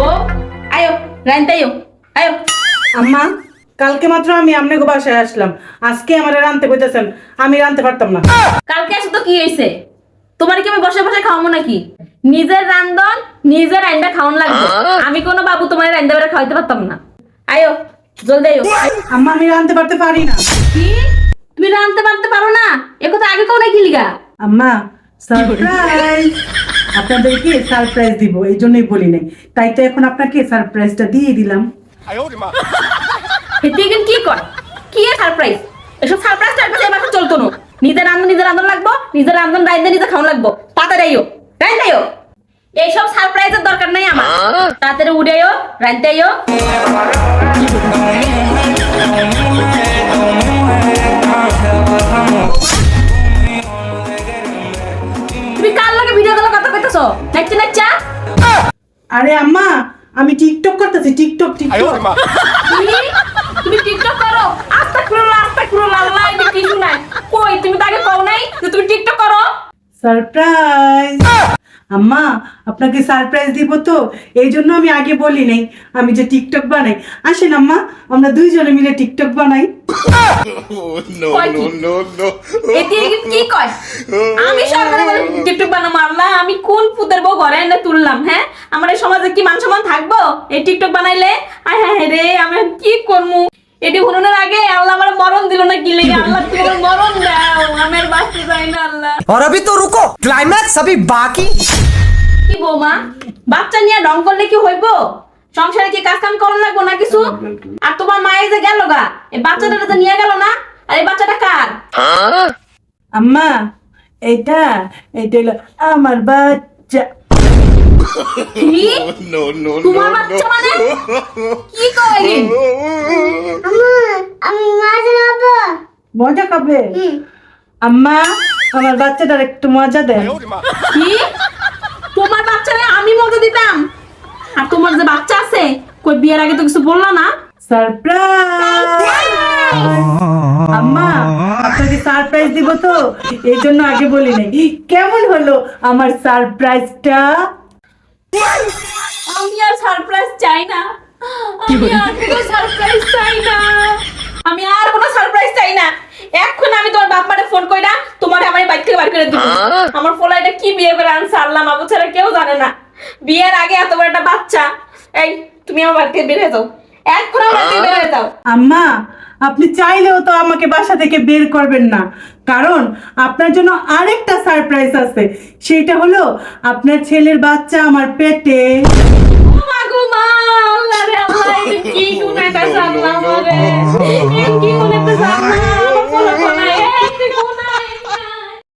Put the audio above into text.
বউ আয়ো রাইনতে আয়ো আয়ো। আম্মা কালকে মাত্র আমি আপনাকে বাসায় আসলাম। আজকে আমার রানতে কইতেছেন আমি রানতে পারতাম না। কালকে আসো তো কি হয়েছে তোমার কি আমি বসে বসে খাওয়াবো নাকি? নিজের রান্ধন নিজের রান্না খাওয়ান লাগবে। আমি কোনো বাবু তোমার রান্না বেড়ে খাওয়াইতে পারতাম না। আয়ো জলদি আয়ো। আম্মা আমি রানতে পারতে পারি না। কি? তুমি রাঁধতে পারতে পারো না? এ কথা আগে কেউ নাকি লিগা? আম্মা সারপ্রাইজ আপনাদেরকে সারপ্রাইজ দিব এই জন্যই বলি নাই। তাই তো এখন আপনাকে সারপ্রাইজটা দিয়ে দিলাম। কি কর? কি সারপ্রাইজ এসব সারপ্রাইজ এবার চলতো না। নিজের রান্ধন নিজের রান্ধন লাগবো নিজের রান্ধন রাইন্দে নিজে খাওয়ান লাগবো। তাড়াতাড়ি আইও রাইন্দে আইও এইসব সারপ্রাইজের দরকার নাই আমার। তাড়াতাড়ি উড়ে আইও রাইন্দে আইও তুমি কইতেছো নাচতে নাচা? আরে আম্মা আমি টিকটক করতেছি টিকটক টিকটক। তুমি? তুমি টিকটক করো? আস্তা করো আস্তা করো আল্লাহ এটা কিছু নাই। কই তুমি তাকে কও নাই যে তুমি টিকটক করো? সারপ্রাইজ। আম্মা আপনাকে সারপ্রাইজ দিব তো এই জন্য আমি আগে বলি নাই আমি যে টিকটক বানাই। আসেন আম্মা আমরা দুইজনে মিলে টিকটক বানাই। আমি সরকারে টিকটক বানাবো আল্লাহ আমি কোন পুতের বউ ঘরে এনে তুললাম হ্যাঁ আমার এই সমাজে কি মান সম্মান থাকবো এই টিকটক বানাইলে আয় হ্যাঁ রে আমি এখন কি করবো এটি হুননের আগে আল্লাহ আমার মরণ দিল না কি লেগে আল্লাহ তুমি আমার মরণ দাও আমি আর বাঁচতে চাই না আল্লাহ और अभी तो रुको क्लाइमैक्स अभी बाकी কি বৌমা বাচ্চা নিয়ে রং করলে কি হইব সংসারে কি কাজ কাম করন লাগবো না কিছু? আর তোমার মায়ের যে গেল গা এই বাচ্চাটা তো নিয়ে গেল না? আর এই বাচ্চাটা কার? আম্মা এটা এটা হলো আমার বাচ্চা। কি? তোমার বাচ্চা মানে? কি কয় আমি মাছ নেব মজা খাবে আম্মা আমার বাচ্চাটার একটু মজা দেন। কি? তোমার বাচ্চারে আমি মজা দিতাম? আর তোমার যে বাচ্চা আছে কই বিয়ের আগে তো কিছু বললা না? সারপ্রাইজ আম্মা আপনাকে সারপ্রাইজ দিব তো? এই জন্য আগে বলি নাই। কেমন হলো আমার সারপ্রাইজটা আমি আর সারপ্রাইজ চাই না। আমি আর কোনো সারপ্রাইজ চাই না। আমি আর কোনো সারপ্রাইজ চাই না। এখন আমি তোমার বাপ মারে ফোন কইরা তোমার আমার বাড়ি থেকে বার করে দিব। আমার ফোলা এটা কি বিয়ে করে আনছে আল্লাহ মাবু ছাড়া কেউ জানে না। বিয়ের আগে এত বড় একটা বাচ্চা। এই তুমি আমার বাড়িতে বেরিয়ে হয়ে এক করে আমার বাড়িতে বের হয়ে যাও। আম্মা আপনি চাইলেও তো আমাকে বাসা থেকে বের করবেন না। কারণ আপনার জন্য আরেকটা সারপ্রাইজ আছে। সেটা হলো আপনার ছেলের বাচ্চা আমার পেটে। মা আল্লাহ রে আল্লাহ কি গুনাহ কাজ আল্লাহ